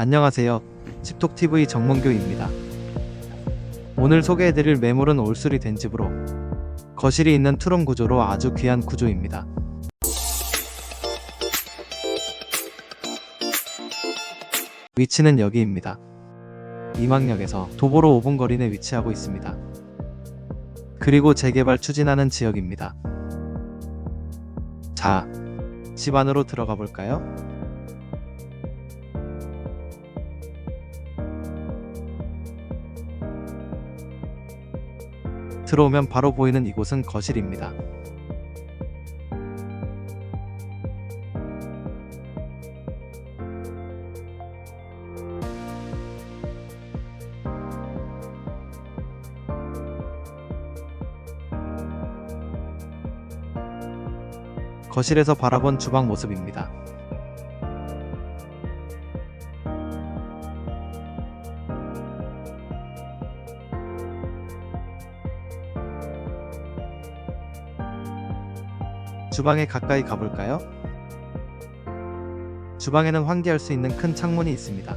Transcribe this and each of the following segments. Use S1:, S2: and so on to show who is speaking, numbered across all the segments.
S1: 안녕하세요. 집톡TV 정문교입니다. 오늘 소개해드릴 매물은 올수리 된 집으로 거실이 있는 투룸 구조로 아주 귀한 구조입니다. 위치는 여기입니다. 이망역에서 도보로 5분 거리 내 위치하고 있습니다. 그리고 재개발 추진하는 지역입니다. 자, 집 안으로 들어가 볼까요? 들어오면 바로 보이는 이곳은 거실입니다. 거실에서 바라본 주방 모습입니다. 주방에 가까이 가볼까요? 주방에는 환기할 수 있는 큰 창문이 있습니다.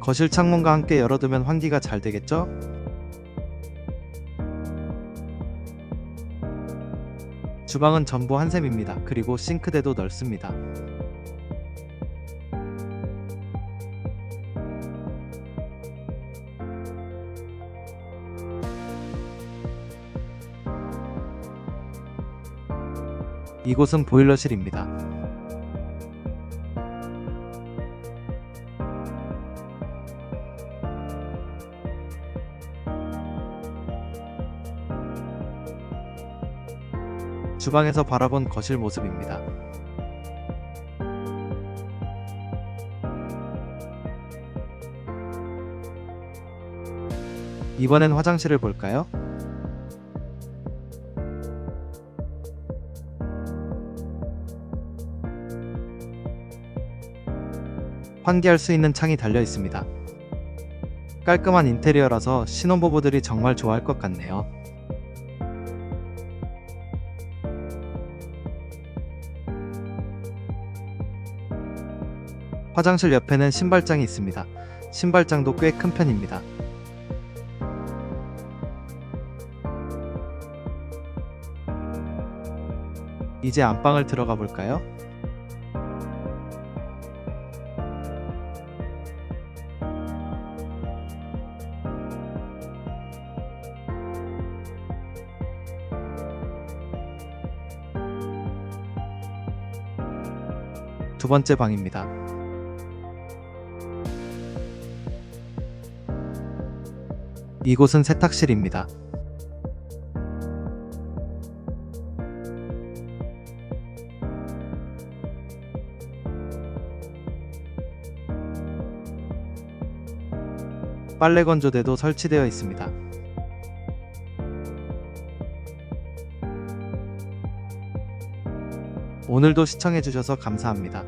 S1: 거실 창문과 함께 열어두면 환기가 잘 되겠죠? 주방은 전부 한샘입니다. 그리고 싱크대도 넓습니다. 이곳은 보일러실입니다. 주방에서 바라본 거실 모습입니다. 이번엔 화장실을 볼까요? 환기할 수 있는 창이 달려 있습니다. 깔끔한 인테리어라서 신혼부부들이 정말 좋아할 것 같네요. 화장실 옆에는 신발장이 있습니다. 신발장도 꽤 큰 편입니다. 이제 안방을 들어가 볼까요? 두 번째 방입니다. 이곳은 세탁실입니다. 빨래 건조대도 설치되어 있습니다. 오늘도 시청해주셔서 감사합니다.